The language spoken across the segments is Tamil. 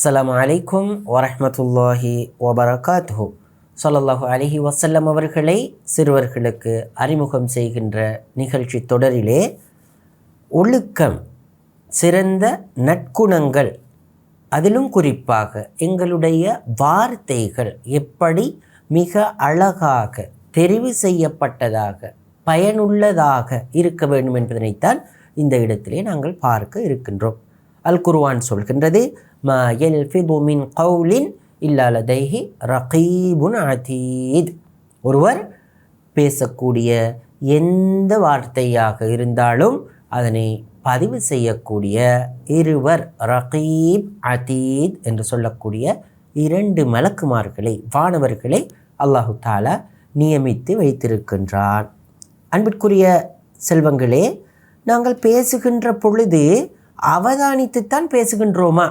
அஸ்லாம் அலைக்கும் வரஹ்மத்துல்லாஹி வபரகாத்ஹு சொல்லல்லாஹு அலஹி வசல்லம் அவர்களை சிறுவர்களுக்கு அறிமுகம் செய்கின்ற நிகழ்ச்சி தொடரிலே ஒழுக்கம் சிறந்த நற்குணங்கள் அதிலும் குறிப்பாக எங்களுடைய வார்த்தைகள் எப்படி மிக அழகாக தெரிவு செய்யப்பட்டதாக பயனுள்ளதாக இருக்க வேண்டும் என்பதனைத்தான் இந்த இடத்திலே நாங்கள் பார்க்க இருக்கின்றோம். அல் குருவான் சொல்கின்றது மா யல்ஃபிது மின் கௌலின் இல்லாலதைஹி ரகீபுன் அதீத் ஒருவர் பேசக்கூடிய எந்த வார்த்தையாக இருந்தாலும் அதனை பதிவு செய்யக்கூடிய இருவர் ரகீப் அதீத் என்று சொல்லக்கூடிய இரண்டு மலக்குமார்களை வானவர்களை அல்லாஹு தாலா நியமித்து வைத்திருக்கின்றான். அன்பிற்குரிய செல்வங்களே நாங்கள் பேசுகின்ற பொழுது அவதானித்துத்தான் பேசுகின்றோமா?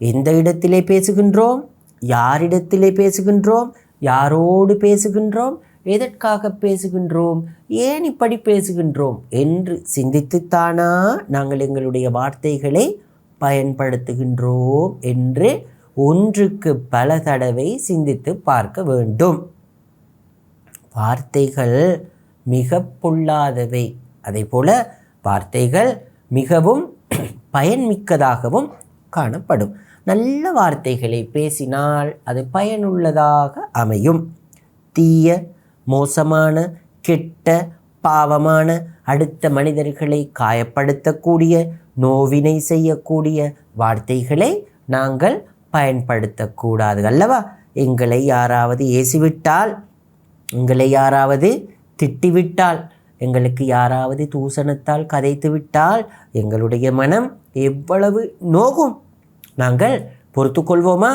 எந்த இடத்திலே பேசுகின்றோம்? யாரிடத்திலே பேசுகின்றோம்? யாரோடு பேசுகின்றோம்? எதற்காக பேசுகின்றோம்? ஏன் இப்படி பேசுகின்றோம்? என்று சிந்தித்துத்தானா நாங்கள் எங்களுடைய வார்த்தைகளை பயன்படுத்துகின்றோம் என்று ஒன்றுக்கு பல தடவை சிந்தித்து பார்க்க வேண்டும். வார்த்தைகள் மிக பொல்லாதவை. அதே போல வார்த்தைகள் மிகவும் பயன்மிக்கதாகவும் காணப்படும். நல்ல வார்த்தைகளை பேசினால் அது பயனுள்ளதாக அமையும். தீய மோசமான கெட்ட பாவமான அடுத்த மனிதர்களை காயப்படுத்தக்கூடிய நோவினை செய்யக்கூடிய வார்த்தைகளை நாங்கள் பயன்படுத்தக்கூடாது அல்லவா? எங்களை யாராவது ஏசிவிட்டால் எங்களை யாராவது திட்டிவிட்டால் எங்களுக்கு யாராவது தூசணத்தால் கதைத்து விட்டால் எங்களுடைய மனம் எவ்வளவு நோகும். நாங்கள் பொறுத்து கொள்வோமா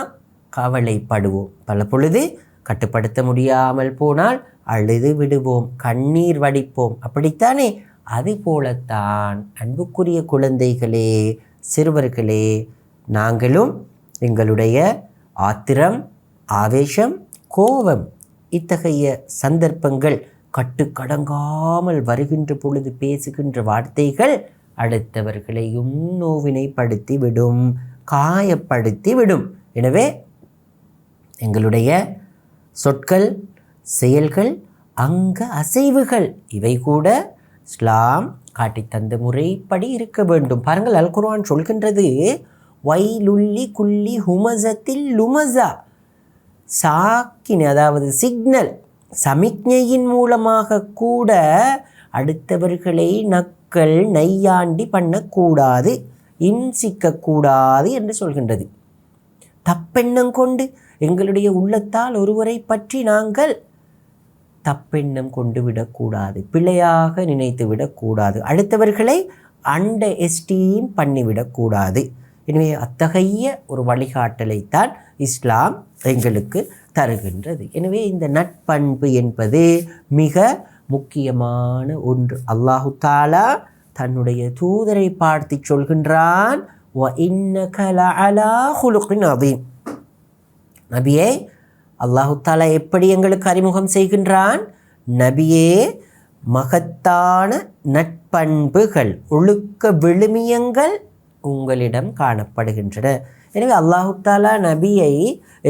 கவலைப்படுவோம். பல பொழுது கட்டுப்படுத்த முடியாமல் போனால் அழுது விடுவோம். கண்ணீர் வடிப்போம். அப்படித்தானே? அது போலத்தான். அன்புக்குரிய குழந்தைகளே சிறுவர்களே நாங்களும் எங்களுடைய ஆத்திரம் ஆவேசம் கோபம் இத்தகைய சந்தர்ப்பங்கள் கட்டுக்கடங்காமல் வருகின்ற பொழுது பேசுகின்ற வார்த்தைகள் அடுத்தவர்களையும் நோவினைப்படுத்திவிடும் காயப்படுத்தி விடும் எனவே எங்களுடைய சொற்கள் செயல்கள் அங்க அசைவுகள் இவை கூட இஸ்லாம் காட்டித்தந்த முறைப்படி இருக்க வேண்டும். பாருங்கள் அல் குர்வான் சொல்கின்றது வைலுல்லி குல்லி ஹுமசத்தில் லுமசா. சாக்கின் அதாவது சிக்னல் சமிக்ஞையின் மூலமாக கூட அடுத்தவர்களை நக்கல் நையாண்டி பண்ணக்கூடாது. இன்சிக்கக்கூடாது என்று சொல்கின்றது. தப்பெண்ணம் கொண்டு எங்களுடைய உள்ளத்தால் ஒருவரை பற்றி நாங்கள் தப்பெண்ணம் கொண்டு விடக்கூடாது பிழையாக நினைத்து விடக்கூடாது. அடுத்தவர்களை அண்ட எஸ்டீம் பண்ணிவிடக்கூடாது. எனவே அத்தகைய ஒரு வழிகாட்டலைத்தான் இஸ்லாம் எங்களுக்கு தருகின்றது. எனவே இந்த நட்பண்பு என்பது மிக முக்கியமான ஒன்று. அல்லாஹு தாலா தன்னுடைய தூதரை பார்த்து சொல்கின்றான் நபியே அல்லாஹு தாலா எப்படி எங்களுக்கு அறிமுகம் செய்கின்றான்? நபியே மகத்தான நட்பண்புகள் ஒழுக்க விழுமியங்கள் உங்களிடம் காணப்படுகின்றன. எனவே அல்லாஹு தாலா நபியை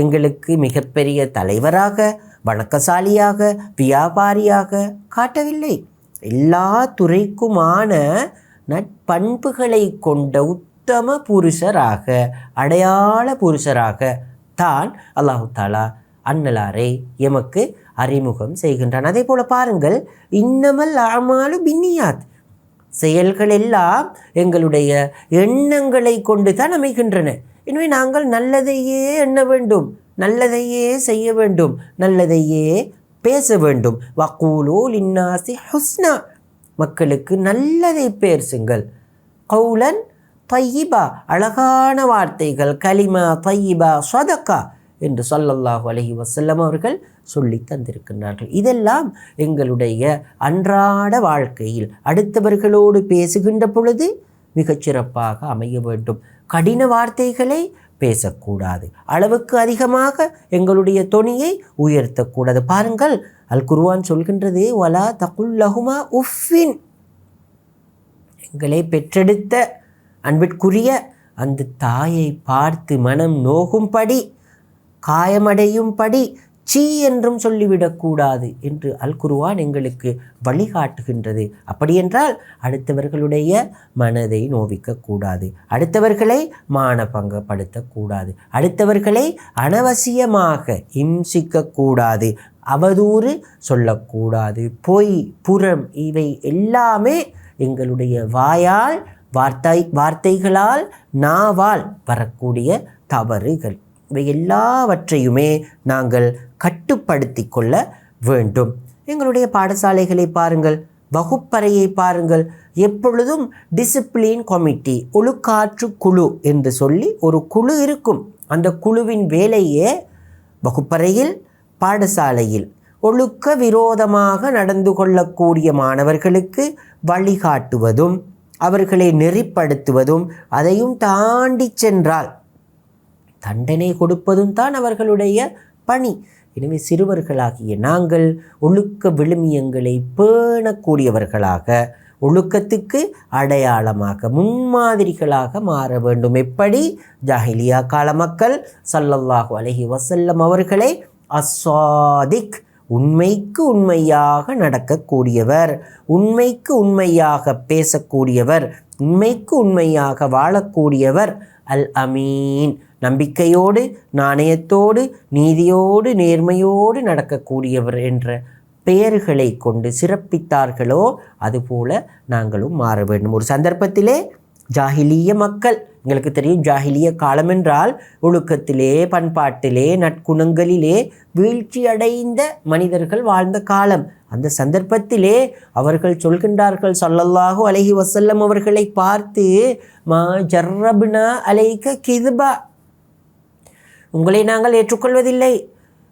எங்களுக்கு மிகப்பெரிய தலைவராக வணக்கசாலியாக வியாபாரியாக காட்டவில்லை. எல்லா துறைக்குமான நட்பண்புகளை கொண்ட உத்தம புருஷராக அடையாள புருஷராக தான் அல்லாஹு தாலா அன்னலாரை எமக்கு அறிமுகம் செய்கின்றான். அதே போல் பாருங்கள் இன்னமல் ஆமாலு பின்னியாத். செயல்கள் எல்லாம் எங்களுடைய எண்ணங்களை கொண்டு தான் அமைகின்றன. எனவே நாங்கள் நல்லதையே எண்ண வேண்டும் நல்லதையே செய்ய வேண்டும் நல்லதையே பேச வேண்டும். வக்கூலோ லின்னாசி ஹுஸ்னா. மக்களுக்கு நல்லதை பேசுங்கள். கௌலன் தையிபா அழகான வார்த்தைகள் கலிமா தையிபா சொதக்கா என்று சொல்லல்லாஹு அலஹி வசல்லம் அவர்கள் சொல்லி தந்திருக்கின்றார்கள். இதெல்லாம் எங்களுடைய அன்றாட வாழ்க்கையில் அடுத்தவர்களோடு பேசுகின்ற பொழுது மிகச்சிறப்பாக அமைய வேண்டும். கடின வார்த்தைகளை பேசக்கூடாது. அளவுக்கு அதிகமாக எங்களுடைய தொனியை உயர்த்தக்கூடாது. பாருங்கள் அல் குருவான் சொல்கின்றது வலா தகுல்லஹுமா உஃபின் எங்களை பெற்றெடுத்த அன்பிற்குரிய அந்த தாயை பார்த்து மனம் நோகும்படி காயமடையும்படி சீ என்றும் சொல்லிவிடக்கூடாது என்று அல் குருவான் எங்களுக்கு வழிகாட்டுகின்றது. அப்படியென்றால் அடுத்தவர்களுடைய மனதை நோவிக்கக்கூடாது அடுத்தவர்களை மானபங்கப்படுத்தக்கூடாது அடுத்தவர்களை அனவசியமாக இம்சிக்கக்கூடாது அவதூறு சொல்லக்கூடாது பொய் புறம் இவை எல்லாமே எங்களுடைய வாயால் வார்த்தை வார்த்தைகளால் நாவால் வரக்கூடிய தவறுகள். இவை எல்லாவற்றையுமே நாங்கள் கட்டுப்படுத்தி கொள்ள வேண்டும். எங்களுடைய பாடசாலைகளை பாருங்கள் வகுப்பறையை பாருங்கள். எப்பொழுதும் டிசிப்ளின் கமிட்டி ஒழுக்காற்று குழு என்று சொல்லி ஒரு குழு இருக்கும். அந்த குழுவின் வேலையே வகுப்பறையில் பாடசாலையில் ஒழுக்க விரோதமாக நடந்து கொள்ளக்கூடிய மாணவர்களுக்கு வழிகாட்டுவதும் அவர்களை நெறிப்படுத்துவதும் அதையும் தாண்டி சென்றால் தண்டனை கொடுப்பதும் தான் அவர்களுடைய பணி. எனவே சிறுவர்களாகிய நாங்கள் ஒழுக்க விழுமியங்களை பேணக்கூடியவர்களாக ஒழுக்கத்துக்கு அடையாளமாக முன்மாதிரிகளாக மாற வேண்டும். எப்படி? ஜாஹிலியா கால மக்கள் சல்லல்லாஹு அலஹி வசல்லம் அவர்களை அஸ்வாதிக் உண்மைக்கு உண்மையாக நடக்கக்கூடியவர் உண்மைக்கு உண்மையாக பேசக்கூடியவர் உண்மைக்கு உண்மையாக வாழக்கூடியவர் அல் அமீன் நம்பிக்கையோடு நாணயத்தோடு நீதியோடு நேர்மையோடு நடக்கக்கூடியவர் என்ற பெயர்களை கொண்டு சிறப்பித்தார்களோ அதுபோல நாங்களும் மாற வேண்டும். ஒரு சந்தர்ப்பத்திலே ஜாகிலிய மக்கள் எங்களுக்கு தெரியும் ஜாகிலிய காலம் என்றால் ஒழுக்கத்திலே பண்பாட்டிலே நற்குணங்களிலே வீழ்ச்சி அடைந்த மனிதர்கள் வாழ்ந்த காலம். அந்த சந்தர்ப்பத்திலே அவர்கள் சொல்கின்றார்கள் சொல்லல்லாஹு அலஹி வசல்லம் அவர்களை பார்த்து மா ஜர்ரபினா அலைக்க கிதுபா. உங்களை நாங்கள் ஏற்றுக்கொள்வதில்லை.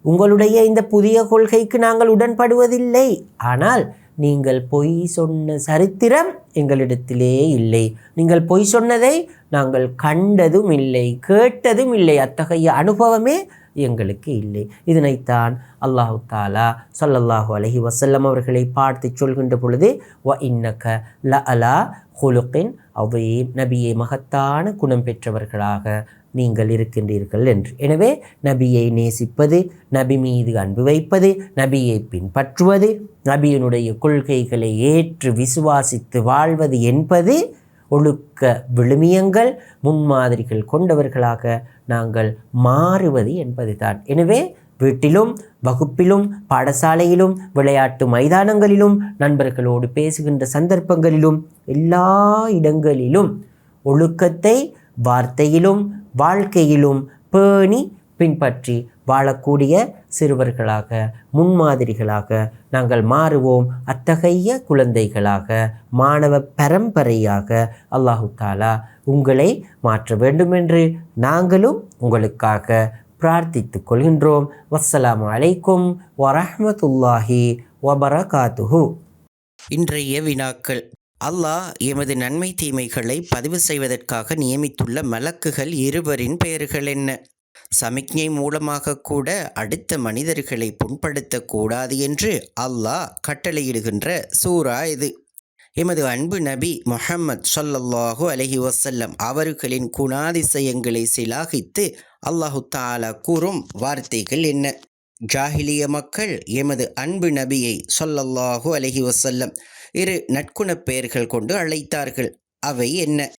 உங்களுடைய இந்த புதிய கொள்கைக்கு நாங்கள் உடன்படுவதில்லை. ஆனால் நீங்கள் பொய் சொன்ன சரித்திரம் எங்களிடத்திலே இல்லை. நீங்கள் பொய் சொன்னதை நாங்கள் கண்டதும் இல்லை கேட்டதும் இல்லை. அத்தகைய அனுபவமே எங்களுக்கு இல்லை. இதனைத்தான் அல்லாஹு தாலா சொல்லல்லாஹு அலஹி வசல்லம் அவர்களை பார்த்து சொல்கின்ற பொழுது வ இன்னக்க ல அலா ஹுலுக்கின் அவை நபியை மகத்தான குணம் பெற்றவர்களாக நீங்கள் இருக்கின்றீர்கள் என்று. எனவே நபியை நேசிப்பது நபி மீது அன்பு வைப்பது நபியை பின்பற்றுவது நபியினுடைய கொள்கைகளை ஏற்று விசுவாசித்து வாழ்வது என்பது ஒழுக்க விழுமியங்கள் முன்மாதிரிகள் கொண்டவர்களாக நாங்கள் மாறுவது என்பதுதான். எனவே வீட்டிலும் வகுப்பிலும் பாடசாலையிலும் விளையாட்டு மைதானங்களிலும் நண்பர்களோடு பேசுகின்ற சந்தர்ப்பங்களிலும் எல்லா இடங்களிலும் ஒழுக்கத்தை வார்த்தையிலும் வாழ்க்கையிலும் பேணி பின்பற்றி வாழக்கூடிய சிறுவர்களாக முன்மாதிரிகளாக நாங்கள் மாறுவோம். அத்தகைய குழந்தைகளாக மாணவ பரம்பரையாக அல்லாஹு தாலா உங்களை மாற்ற வேண்டுமென்று நாங்களும் உங்களுக்காக பிரார்த்தித்து கொள்கின்றோம். வஸ்ஸலாமு அலைக்கும் வரஹ்மத்துல்லாஹி வபரகாத்துஹு. இன்றைய வினாக்கள். அல்லாஹ் எமது நன்மை தீமைகளை பதிவு செய்வதற்காக நியமித்துள்ள மலக்குகள் இருவரின் பெயர்கள் என்ன? சமிக்ஞை மூலமாக கூட அடுத்த மனிதர்களை புண்படுத்தக்கூடாது என்று அல்லாஹ் கட்டளையிடுகின்ற சூரா இது. எமது அன்பு நபி முஹம்மத் சொல்லல்லாஹு அலஹி வசல்லம் அவர்களின் குணாதிசயங்களை சிலாகித்து அல்லாஹு தாலா கூறும் வார்த்தைகள் என்ன? ஜாஹிலிய மக்கள் எமது அன்பு நபியை சொல்லல்லாஹு அலஹி வசல்லம் இரு நற்குணப் பெயர்கள் கொண்டு அழைத்தார்கள். அவை என்ன?